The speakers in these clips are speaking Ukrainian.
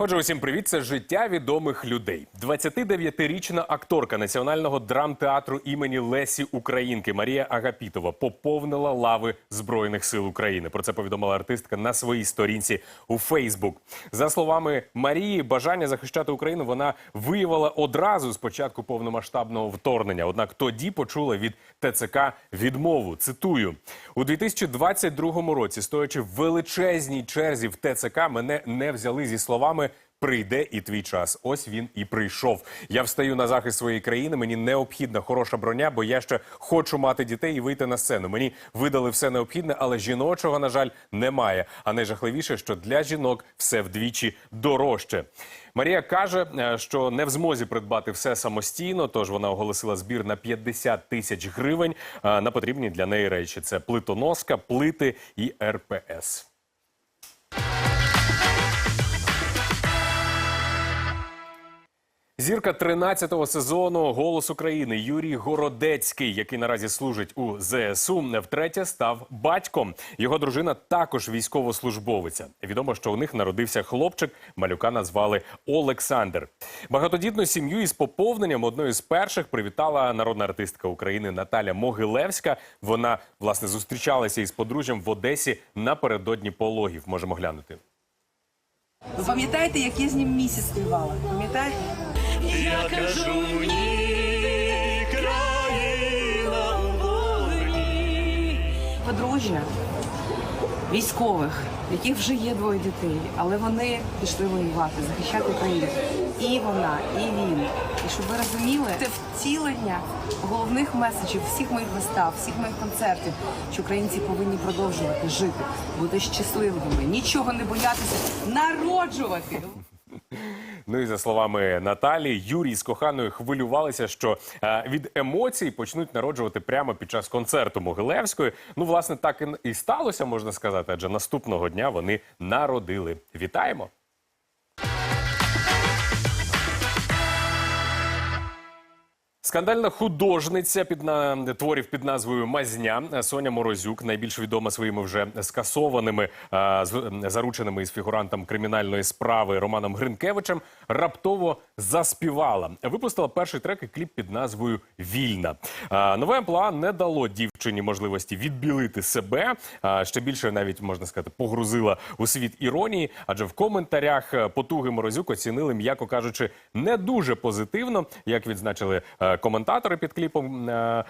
Отже, усім привіт. Це життя відомих людей. 29-річна акторка національного драмтеатру імені Лесі Українки Марія Агапітова поповнила лави збройних сил України. Про це повідомила артистка на своїй сторінці у Фейсбук. За словами Марії, бажання захищати Україну вона виявила одразу з початку повномасштабного вторгнення. Однак тоді почула від ТЦК відмову. Цитую у 2022 році, стоячи в величезній черзі в ТЦК, мене не взяли зі словами. Прийде і твій час. Ось він і прийшов. Я встаю на захист своєї країни. Мені необхідна хороша броня, бо я ще хочу мати дітей і вийти на сцену. Мені видали все необхідне, але жіночого, на жаль, немає. А найжахливіше, що для жінок все вдвічі дорожче. Марія каже, е, що не в змозі придбати все самостійно, тож вона оголосила збір на 50 тисяч гривень е, на потрібні для неї речі: це плитоноска, плити і РПС. Зірка 13-го сезону Голос України Юрій Городецький, який наразі служить у ЗСУ, втретє став батьком. Його дружина також військовослужбовиця. Відомо, що у них народився хлопчик. Малюка назвали Олександр. Багатодітну сім'ю із поповненням одною з перших привітала народна артистка України Наталя Могилевська. Вона власне зустрічалася із подружжям в Одесі напередодні пологів. Можемо глянути. Ви пам'ятаєте, як я з ним місяць співала? Пам'ятаєте? Я кажу ні, країна у вогні. Подружжя військових, в яких вже є двоє дітей, але вони пішли воювати, захищати Україну. І вона, і він. І щоб ви розуміли, це втілення головних меседжів всіх моїх вистав, всіх моїх концертів, що українці повинні продовжувати жити, бути щасливими, нічого не боятися, народжувати. Ну і за словами Наталі, Юрій з коханою хвилювалися, що е, від емоцій почнуть народжувати прямо під час концерту Могилевської. Ну, власне, так і- і сталося, можна сказати, адже наступного дня вони народили. Вітаємо! Скандальна художниця під на творів під назвою Мазня Соня Морозюк, найбільш відома своїми вже скасованими а, з- зарученими із фігурантом кримінальної справи Романом Гринкевичем, раптово заспівала. Випустила перший трек і кліп під назвою Вільна. А, нове амплуа не дало дівчині можливості відбілити себе. А, ще більше навіть можна сказати, погрузила у світ іронії, адже в коментарях е, потуги Морозюк оцінили, м'яко кажучи, не дуже позитивно, як відзначили е, коментатори під кліпом. Е,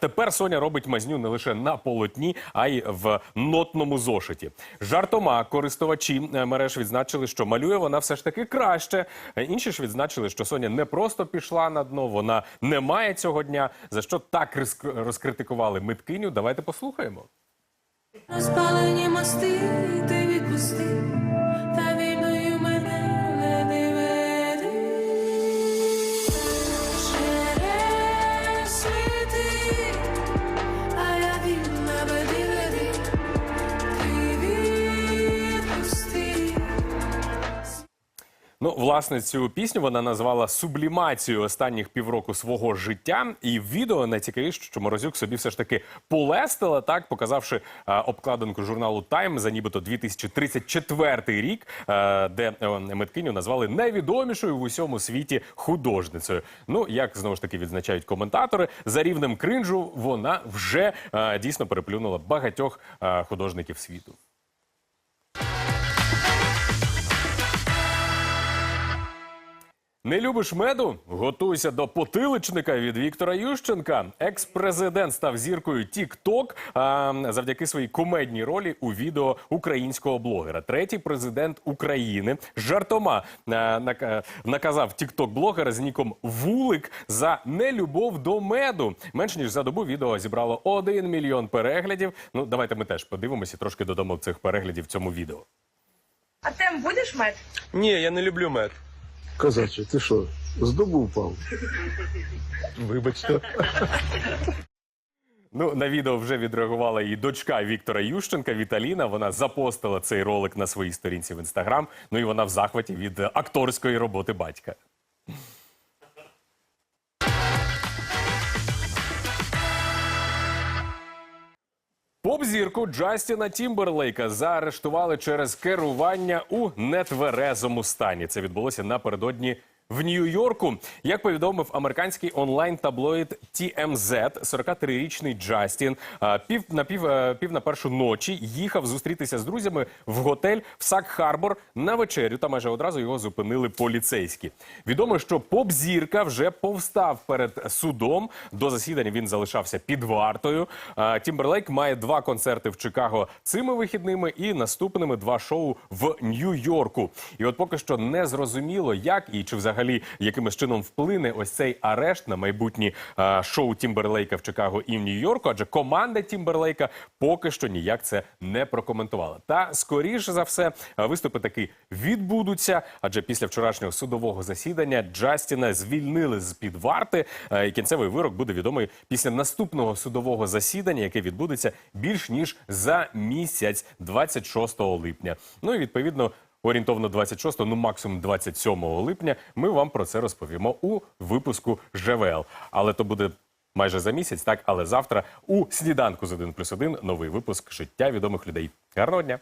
Тепер Соня робить мазню не лише на полотні, а й в нотному зошиті. Жартома користувачі мереж відзначили, що малює вона все ж таки краще. Інші ж відзначили, що Соня не просто пішла на дно, вона не має цього дня. За що так розк- розкритикували миткиню? Давайте послухаємо. Розпалені мости, ти відпусти, Ну, власне, цю пісню вона назвала сублімацією останніх півроку свого життя. І в відео найцікавіше, що Морозюк собі все ж таки полестила, так показавши е, обкладинку журналу Тайм за нібито 2034 рік, е, де е, миткиню назвали найвідомішою в усьому світі художницею. Ну, як знову ж таки відзначають коментатори, за рівнем кринжу вона вже е, дійсно переплюнула багатьох е, художників світу. Не любиш меду? Готуйся до потиличника від Віктора Ющенка. Екс-президент став зіркою TikTok а, завдяки своїй комедній ролі у відео українського блогера. Третій президент України жартома а, наказав TikTok-блогера з ніком Вулик за нелюбов до меду. Менш ніж за добу відео зібрало 1 мільйон переглядів. Ну давайте ми теж подивимося, трошки додамо цих переглядів в цьому відео. А тем будеш мед? Ні, я не люблю мед. Козаче, ти що? З дубу впав. Вибачте. Ну, на відео вже відреагувала і дочка Віктора Ющенка Віталіна. Вона запостила цей ролик на своїй сторінці в інстаграм. Ну і вона в захваті від акторської роботи батька. Поп-зірку Джастіна Тімберлейка заарештували через керування у нетверезому стані. Це відбулося напередодні. В Нью-Йорку, як повідомив американський онлайн-таблоїд TMZ, 43-річний Джастін пів на пів, е, пів на першу ночі їхав зустрітися з друзями в готель в Сак-Харбор на вечерю. Та майже одразу його зупинили поліцейські. Відомо, що поп-зірка вже повстав перед судом. До засідання він залишався під вартою. Тімберлейк має два концерти в Чикаго цими вихідними і наступними два шоу в Нью-Йорку. І от поки що не зрозуміло, як і чи взагалі якимось чином вплине ось цей арешт на майбутні а, шоу Тімберлейка в Чикаго і в Нью-Йорку, адже команда Тімберлейка поки що ніяк це не прокоментувала. Та скоріше за все виступи таки відбудуться, адже після вчорашнього судового засідання Джастіна звільнили з під варти. І кінцевий вирок буде відомий після наступного судового засідання, яке відбудеться більш ніж за місяць, 26 липня. Ну і відповідно. Орієнтовно 26, ну максимум 27 липня. Ми вам про це розповімо у випуску ЖВЛ. Але то буде майже за місяць, так. Але завтра у сніданку з 1 плюс 1 новий випуск життя відомих людей. Гарного дня!